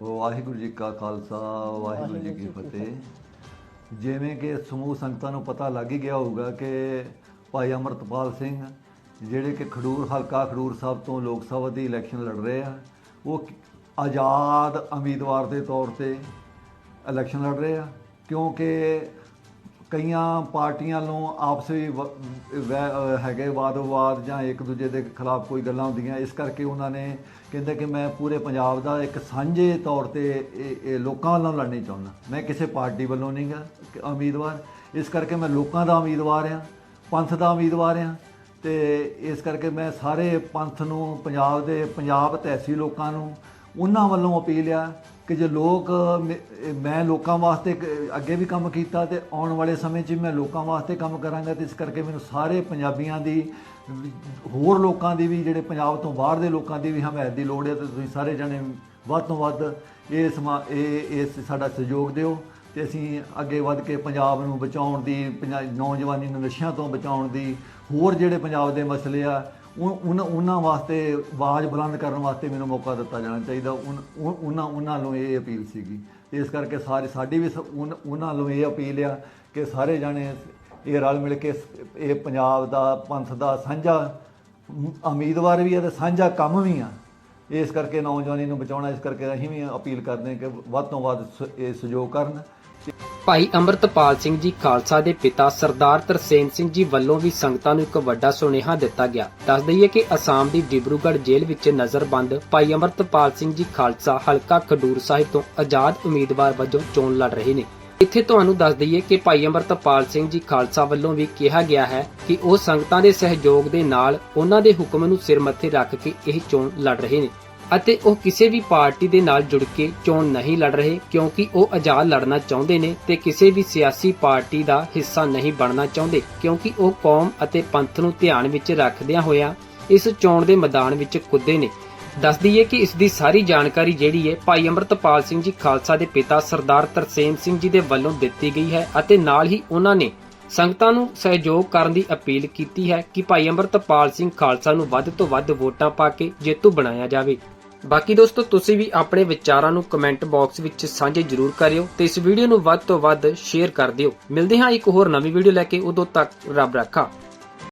ਵਾਹਿਗੁਰੂ ਜੀ ਕਾ ਖਾਲਸਾ ਵਾਹਿਗੁਰੂ ਜੀ ਕੀ ਫਤਿਹ। ਜਿਵੇਂ ਕਿ ਸਮੂਹ ਸੰਗਤਾਂ ਨੂੰ ਪਤਾ ਲੱਗ ਹੀ ਗਿਆ ਹੋਊਗਾ ਕਿ ਭਾਈ ਅਮਰਤਪਾਲ ਸਿੰਘ ਜਿਹੜੇ ਕਿ ਖਡੂਰ ਹਲਕਾ ਖਡੂਰ ਸਾਹਿਬ ਤੋਂ ਲੋਕ ਸਭਾ ਦੀ ਇਲੈਕਸ਼ਨ ਲੜ ਰਹੇ ਆ ਉਹ ਆਜ਼ਾਦ ਉਮੀਦਵਾਰ ਦੇ ਤੌਰ ਤੇ ਇਲੈਕਸ਼ਨ ਲੜ ਰਹੇ ਆ ਕਿਉਂਕਿ ਕਈਆਂ ਪਾਰਟੀਆਂ ਨੂੰ ਆਪਸ ਵਿੱਚ ਵੈ- ਹੈਗੇ ਵਾਦ-ਵਿਵਾਦ ਜਾਂ ਇੱਕ ਦੂਜੇ ਦੇ ਖਿਲਾਫ ਕੋਈ ਗੱਲਾਂ ਹੁੰਦੀਆਂ, ਇਸ ਕਰਕੇ ਉਹਨਾਂ ਨੇ ਕਹਿੰਦੇ ਕਿ ਮੈਂ ਪੂਰੇ ਪੰਜਾਬ ਦਾ ਇੱਕ ਸਾਂਝੇ ਤੌਰ ਤੇ ਇਹ ਲੋਕਾਂ ਵੱਲੋਂ ਲੜਨੀ ਚਾਹੁੰਦਾ। ਮੈਂ ਕਿਸੇ ਪਾਰਟੀ ਵੱਲੋਂ ਨਹੀਂ ਗਾ ਉਮੀਦਵਾਰ। ਇਸ ਕਰਕੇ ਮੈਂ ਲੋਕਾਂ ਦਾ ਉਮੀਦਵਾਰ ਹਾਂ, ਪੰਥ ਦਾ ਉਮੀਦਵਾਰ ਹਾਂ ਤੇ ਇਸ ਕਰਕੇ ਮੈਂ ਸਾਰੇ ਪੰਥ ਨੂੰ, ਪੰਜਾਬ ਦੇ ਪੰਜਾਬ ਤਹਿਸੀ ਲੋਕਾਂ ਨੂੰ ਉਹਨਾਂ ਵੱਲੋਂ ਅਪੀਲ ਆ ਕਿ ਜੇ ਲੋਕ, ਮੈਂ ਲੋਕਾਂ ਵਾਸਤੇ ਅੱਗੇ ਵੀ ਕੰਮ ਕੀਤਾ ਤੇ ਆਉਣ ਵਾਲੇ ਸਮੇਂ 'ਚ ਮੈਂ ਲੋਕਾਂ ਵਾਸਤੇ ਕੰਮ ਕਰਾਂਗਾ ਤੇ ਇਸ ਕਰਕੇ ਮੈਨੂੰ ਸਾਰੇ ਪੰਜਾਬੀਆਂ ਦੀ, ਹੋਰ ਲੋਕਾਂ ਦੀ ਵੀ ਜਿਹੜੇ ਪੰਜਾਬ ਤੋਂ ਬਾਹਰ ਦੇ ਲੋਕਾਂ ਦੀ ਵੀ ਹਮਾਇਤ ਦੀ ਲੋੜ ਹੈ ਤੇ ਤੁਸੀਂ ਸਾਰੇ ਜਣੇ ਵੱਧ ਤੋਂ ਵੱਧ ਇਹ ਸਮਾ, ਇਹ, ਇਸ ਸਾਡਾ ਸਹਿਯੋਗ ਦਿਓ। ਤੇ ਅਸੀਂ ਅੱਗੇ ਵੱਧ ਕੇ ਪੰਜਾਬ ਨੂੰ ਬਚਾਉਣ ਦੀ, ਪੰਜਾ- ਨੌਜਵਾਨੀ ਨੂੰ ਨਸ਼ਿਆਂ ਤੋਂ ਬਚਾਉਣ ਦੀ, ਹੋਰ ਜਿਹੜੇ ਪੰਜਾਬ ਦੇ ਮਸਲੇ ਆ ਉਹ- ਉਹਨਾਂ ਉਹਨਾਂ ਵਾਸਤੇ ਆਵਾਜ਼ ਬੁਲੰਦ ਕਰਨ ਵਾਸਤੇ ਮੈਨੂੰ ਮੌਕਾ ਦਿੱਤਾ ਜਾਣਾ ਚਾਹੀਦਾ। ਉਨ- ਉਹਨਾਂ ਉਹਨਾਂ ਨੂੰ ਇਹ ਅਪੀਲ ਸੀਗੀ। ਤੇ ਇਸ ਕਰਕੇ ਸਾਰੇ, ਸਾਡੀ ਵੀ ਸ- ਉਨ- ਉਹਨਾਂ ਨੂੰ ਇਹ ਅਪੀਲ ਆ ਕਿ ਸਾਰੇ ਜਾਣੇ ਇਹ ਰਲ ਮਿਲ ਕੇ ਇਹ ਪੰਜਾਬ ਦਾ, ਪੰਥ ਦਾ ਸਾਂਝਾ ਉਮੀਦਵਾਰ ਵੀ ਆ ਤੇ ਸਾਂਝਾ ਕੰਮ ਵੀ ਆ। ਇਸ ਕਰਕੇ ਨੌਜਵਾਨੀ ਨੂੰ ਬਚਾਉਣਾ, ਇਸ ਕਰਕੇ ਅਸੀਂ ਵੀ ਅਪੀਲ ਕਰਦੇ ਹਾਂ ਕਿ ਵੱਧ ਤੋਂ ਵੱਧ ਸ- ਇਹ ਸਹਿਯੋਗ ਕਰਨ। ਭਾਈ ਅੰਮ੍ਰਿਤਪਾਲ ਸਿੰਘ ਜੀ ਖਾਲਸਾ ਦੇ ਪਿਤਾ ਸਰਦਾਰ ਤਰਸੇਮ ਸਿੰਘ ਜੀ ਵੱਲੋਂ ਵੀ ਸੰਗਤਾਂ ਨੂੰ ਇੱਕ ਵੱਡਾ ਸੁਨੇਹਾ ਦਿੱਤਾ ਗਿਆ। ਦੱਸ ਦਈਏ ਕਿ ਅਸਾਮ ਦੀ ਡਿਬਰੂਗੜ੍ਹ ਜੇਲ੍ਹ ਵਿੱਚ ਨਜ਼ਰਬੰਦ ਭਾਈ ਅੰਮ੍ਰਿਤਪਾਲ ਸਿੰਘ ਜੀ ਖਾਲਸਾ ਹਲਕਾ ਖਡੂਰ ਸਾਹਿਬ ਤੋਂ ਆਜ਼ਾਦ ਉਮੀਦਵਾਰ ਵਜੋਂ ਚੋਣ ਲੜ ਰਹੇ ਨੇ। ਇੱਥੇ ਤੁਹਾਨੂੰ ਦੱਸ ਦਈਏ ਕਿ ਭਾਈ ਅੰਮ੍ਰਿਤਪਾਲ ਸਿੰਘ ਜੀ ਖਾਲਸਾ ਵੱਲੋਂ ਵੀ ਕਿਹਾ ਗਿਆ ਹੈ ਕਿ ਉਹ ਸੰਗਤਾਂ ਦੇ ਸਹਿਯੋਗ ਦੇ ਨਾਲ ਉਹਨਾਂ ਦੇ ਹੁਕਮ ਨੂੰ ਸਿਰ ਮੱਥੇ ਰੱਖ ਕੇ ਇਹ ਚੋਣ ਲੜ ਰਹੇ ਨੇ। ਅਤੇ ਉਹ ਕਿਸੇ ਵੀ ਪਾਰਟੀ ਦੇ ਨਾਲ ਜੁੜ ਕੇ ਚੋਣ ਨਹੀਂ ਲੜ ਰਹੇ ਕਿਉਂਕਿ ਉਹ ਆਜ਼ਾਦ ਲੜਨਾ ਚਾਹੁੰਦੇ ਨੇ ਤੇ ਕਿਸੇ ਵੀ ਸਿਆਸੀ ਪਾਰਟੀ ਦਾ ਹਿੱਸਾ ਨਹੀਂ ਬਣਨਾ ਚਾਹੁੰਦੇ ਕਿਉਂਕਿ ਉਹ ਕੌਮ ਅਤੇ ਪੰਥ ਨੂੰ ਧਿਆਨ ਵਿੱਚ ਰੱਖਦਿਆਂ ਹੋਇਆਂ ਇਸ ਚੋਣ ਦੇ ਮੈਦਾਨ ਵਿੱਚ ਕੁੱਦੇ ਨੇ। ਦੱਸ ਦਈਏ ਕਿ ਇਸ ਦੀ ਸਾਰੀ ਜਾਣਕਾਰੀ ਜਿਹੜੀ ਹੈ ਭਾਈ ਅਮਰਤਪਾਲ ਸਿੰਘ ਜੀ ਖਾਲਸਾ ਦੇ ਪਿਤਾ ਸਰਦਾਰ ਤਰਸੇਮ ਸਿੰਘ ਜੀ ਦੇ ਵੱਲੋਂ ਦਿੱਤੀ ਗਈ ਹੈ ਅਤੇ ਨਾਲ ਹੀ ਉਹਨਾਂ ਨੇ ਸੰਗਤਾਂ ਨੂੰ ਸਹਿਯੋਗ ਕਰਨ ਦੀ ਅਪੀਲ ਕੀਤੀ ਹੈ ਕਿ ਭਾਈ ਅਮਰਤਪਾਲ ਸਿੰਘ ਖਾਲਸਾ ਨੂੰ ਵੱਧ ਤੋਂ ਵੱਧ ਵੋਟਾਂ ਪਾ ਕੇ ਜੇਤੂ ਬਣਾਇਆ ਜਾਵੇ। ਬਾਕੀ ਦੋਸਤੋ, ਤੁਸੀਂ ਵੀ ਆਪਣੇ ਵਿਚਾਰਾਂ ਨੂੰ ਕਮੈਂਟ ਬਾਕਸ ਵਿੱਚ ਸਾਂਝੇ ਜ਼ਰੂਰ ਕਰਿਓ ਤੇ ਇਸ ਵੀਡੀਓ ਨੂੰ ਵੱਧ ਤੋਂ ਵੱਧ ਸ਼ੇਅਰ ਕਰ ਦਿਓ। ਮਿਲਦੇ ਹਾਂ ਇੱਕ ਹੋਰ ਨਵੀਂ ਵੀਡੀਓ ਲੈ ਕੇ, ਉਦੋਂ ਤੱਕ ਰੱਬ ਰੱਖਾ।